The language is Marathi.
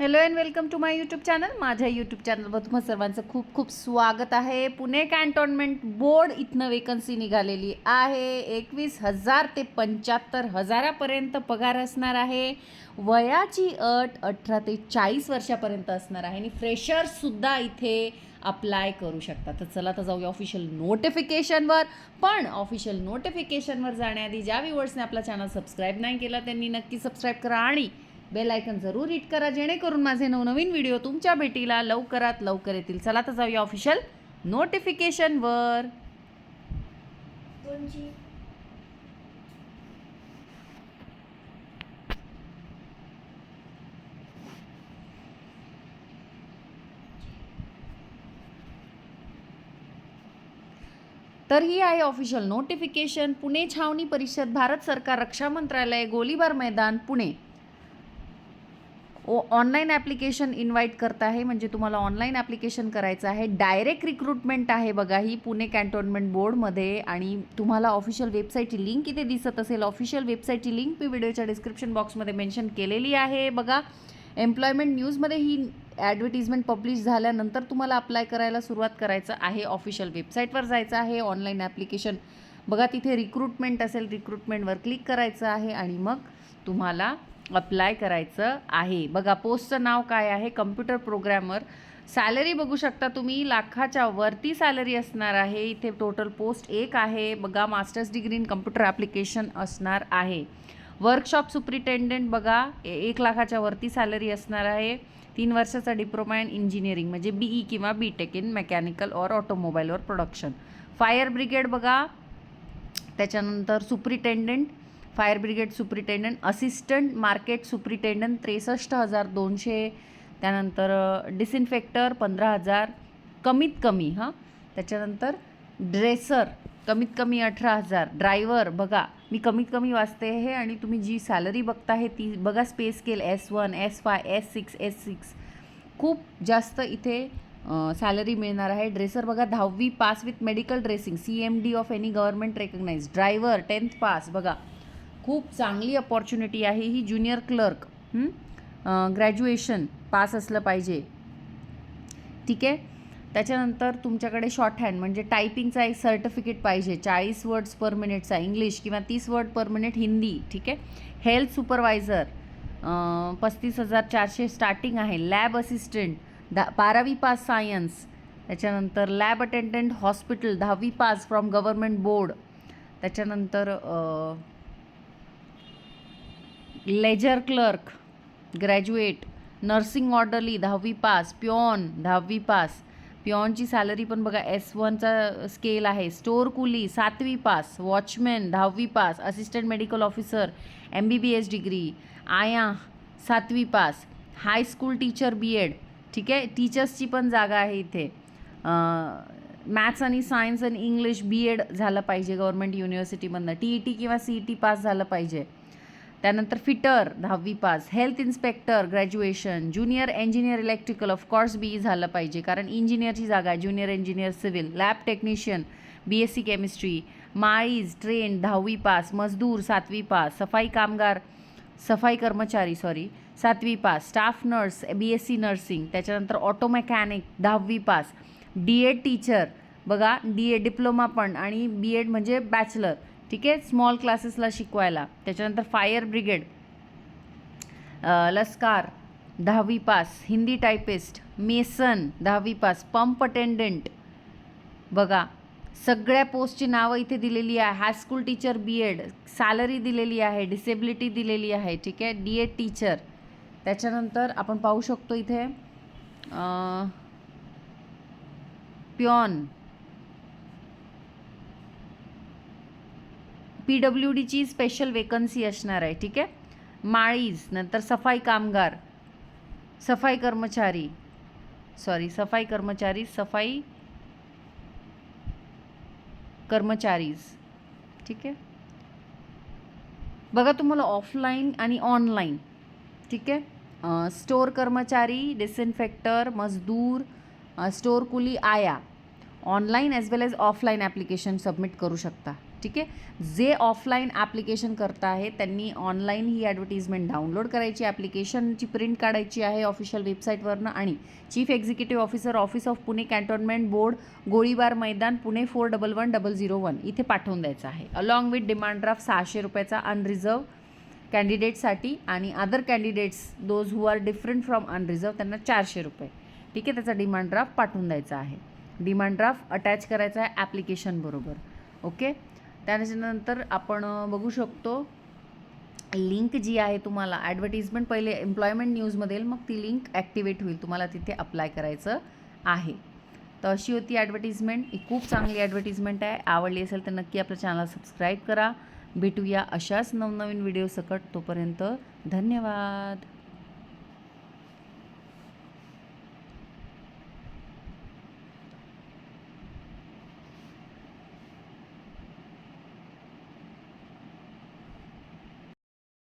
Hello and welcome to my YouTube channel माझ्या यूट्यूब चॅनलवर तुम्हा सर्वांचं खूप खूप स्वागत आहे. पुणे कॅन्टोन्मेंट बोर्ड इथनं वेकन्सी निघालेली आहे. एकवीस हजार ते पंच्याहत्तर हजारापर्यंत पगार असणार आहे. वयाची अट अठरा ते चाळीस वर्षापर्यंत असणार आहे. आणि फ्रेशर्ससुद्धा इथे अप्लाय करू शकता तर चला तर जाऊया ऑफिशियल नोटिफिकेशनवर पण ऑफिशियल नोटिफिकेशनवर जाण्याआधी ज्या व्ह्युअर्सने आपला चॅनल सबस्क्राईब नाही केला त्यांनी नक्की सबस्क्राईब करा. आणि बेल आयकन जरूर हिट करा जेणेकरून माझे नवनवीन व्हिडिओ तुमच्या भेटीला लवकरात लवकर येतील. चला तर जाऊया ऑफिशियल नोटिफिकेशनवर तर ही आहे ऑफिशियल नोटिफिकेशन पुणे छावणी परिषद भारत सरकार रक्षा मंत्रालय गोलीबार मैदान पुणे. ओ ऑनलाईन ॲप्लिकेशन इन्व्हाइट करत आहे. म्हणजे तुम्हाला ऑनलाईन ॲप्लिकेशन करायचं आहे. डायरेक्ट रिक्रुटमेंट आहे बघा ही पुणे कॅन्टोन्मेंट बोर्डमध्ये आणि तुम्हाला ऑफिशियल वेबसाईटची लिंक इथे दिसत असेल. ऑफिशियल वेबसाईटची लिंक मी व्हिडिओच्या डिस्क्रिप्शन बॉक्समध्ये मेन्शन केलेली आहे. बघा एम्प्लॉयमेंट न्यूजमध्ये ही ॲडव्हर्टिजमेंट पब्लिश झाल्यानंतर तुम्हाला अप्लाय करायला सुरुवात करायचं आहे. ऑफिशियल वेबसाईटवर जायचं आहे. ऑनलाईन ॲप्लिकेशन बघा तिथे रिक्रुटमेंट असेल रिक्रुटमेंटवर क्लिक करायचं आहे. आणि मग तुम्हाला अप्लाय करायचं आहे. बघा पोस्टचं नाव काय आहे? कम्प्युटर प्रोग्रॅमर सॅलरी बघू शकता तुम्ही. लाखाच्या वरती सॅलरी असणार आहे. इथे टोटल पोस्ट एक आहे. बघा masters degree in computer application असणार आहे. वर्कशॉप सुप्रिटेंडेंट बघा ए- एक लाखाच्या वरती सॅलरी असणार आहे. तीन वर्षाचा डिप्लोमा इन इंजिनिअरिंग म्हणजे बीई किंवा B tech in mechanical or automobile or production fire brigade बघा. त्याच्यानंतर superintendent fire brigade superintendent assistant market superintendent त्रेसष्ट हजार दोनशे त्यानंतर डिसइन्फेक्टर पंधरा हजार कमीत कमी हां. त्याच्यानंतर ड्रेसर कमीत कमी अठरा हजार. ड्रायव्हर बघा मी कमीत कमी वाचते हे आणि तुम्ही जी सॅलरी बघता आहे ती बघा space scale S one S five S six S six. खूप जास्त इथे सॅलरी मिळणार आहे. ड्रेसर बघा दहावी pass with medical dressing C M D of any government recognise. Driver tenth pass बघा. खूप चांगली अपॉर्च्युनिटी आहे. ही ज्युनियर क्लर्क ग्रॅज्युएशन पास असलं पाहिजे. ठीक आहे? त्याच्यानंतर तुमच्याकडे शॉर्ट हँड म्हणजे टायपिंगचा एक सर्टिफिकेट पाहिजे. चाळीस वर्ड्स पर मिनिटचा इंग्लिश किंवा तीस वर्ड पर मिनिट हिंदी ठीक आहे? हेल्थ सुपरवायझर पस्तीस हजार चारशे स्टार्टिंग आहे. लॅब असिस्टंट दा बारावी पास सायन्स त्याच्यानंतर लॅब अटेंडंट हॉस्पिटल दहावी पास फ्रॉम गव्हर्मेंट बोर्ड त्याच्यानंतर ledger clerk graduate nursing orderly दहावी पास प्यॉन दहावी पास. प्यॉनची सॅलरी पण बघा एस वनचा स्केल आहे. स्टोअर कुली सातवी पास वॉचमॅन दहावी pass assistant medical officer M B B S degree आया सातवी pass. High school teacher B Ed. ठीक आहे? टीचर्सची पण जागा आहे इथे. मॅथ्स आणि सायन्स आणि इंग्लिश बी एड झालं पाहिजे गव्हर्मेंट युनिव्हर्सिटीमधनं. टी ई टी किंवा सी ई टी पास झालं पाहिजे. त्यानंतर फिटर दहावी pass health inspector graduation junior engineer electrical of course B झालं पाहिजे. कारण इंजिनियरची जागा आहे junior engineer civil lab technician B S C chemistry माळीज train दहावी पास मजदूर सातवी पास सफाई कामगार सफाई कर्मचारी सॉरी सातवी pass staff nurse B S C nursing त्याच्यानंतर ऑटो मेकॅनिक दहावी पास डी एड टीचर बघा डी एड डिप्लोमा पण आणि बी एड म्हणजे बॅचलर ठीक आहे? स्मॉल क्लासेसला शिकवायला. त्याच्यानंतर फायर ब्रिगेड लस्कार दहावी पास हिंदी टायपिस्ट मेसन दहावी पास पंप अटेंडंट बघा सगळ्या पोस्टची नावं इथे दिलेली आहे. High school teacher B Ed salary दिलेली आहे डिसेबिलिटी दिलेली आहे ठीक आहे? डी एड टीचर त्याच्यानंतर आपण पाहू शकतो इथे प्यॉन पी डब्ल्यू डीची स्पेशल वेकन्सी असणार आहे ठीक आहे? माळीज नंतर सफाई कामगार सफाई कर्मचारी सॉरी सफाई कर्मचारी सफाई कर्मचारीज ठीक आहे? बघा तुम्हाला ऑफलाईन आणि ऑनलाईन ठीक आहे? स्टोअर कर्मचारी डिसइन्फेक्टर मजदूर स्टोअर कुली आया online as well as offline application submit करू शकता. ठीक आहे? जे ऑफलाईन ॲप्लिकेशन करत आहे त्यांनी ऑनलाईन ही ॲडव्हर्टिजमेंट डाउनलोड करायची ॲप्लिकेशनची प्रिंट काढायची आहे ऑफिशियल वेबसाईटवरनं आणि chief executive officer office of Pune cantonment board Golibar Maidan Pune four double one double zero one इथे पाठवून द्यायचं आहे. अलॉंग विथ डिमांड ड्राफ्ट सहाशे रुपयाचा अनरिझर्व कॅन्डिडेटसाठी आणि other candidates those who are different from unreserved त्यांना चारशे रुपये. ठीक आहे? त्याचा डिमांड ड्राफ्ट पाठवून द्यायचा आहे. डिमांड ड्राफ्ट अटॅच करायचा आहे ॲप्लिकेशनबरोबर ओके त्याच्यानंतर आपण बघू शकतो लिंक जी आहे तुम्हाला ॲडव्हर्टिजमेंट पहिले एम्प्लॉयमेंट न्यूजमध्ये मग ती लिंक ॲक्टिवेट होईल तुम्हाला तिथे अप्लाय करायचं आहे. तर अशी होती ॲडव्हर्टिजमेंट ही खूप चांगली ॲडव्हर्टिजमेंट आहे. आवडली असेल तर नक्की आपल्या चॅनल सबस्क्राईब करा. भेटूया अशाच नवनवीन व्हिडिओ सकट. तोपर्यंत धन्यवाद.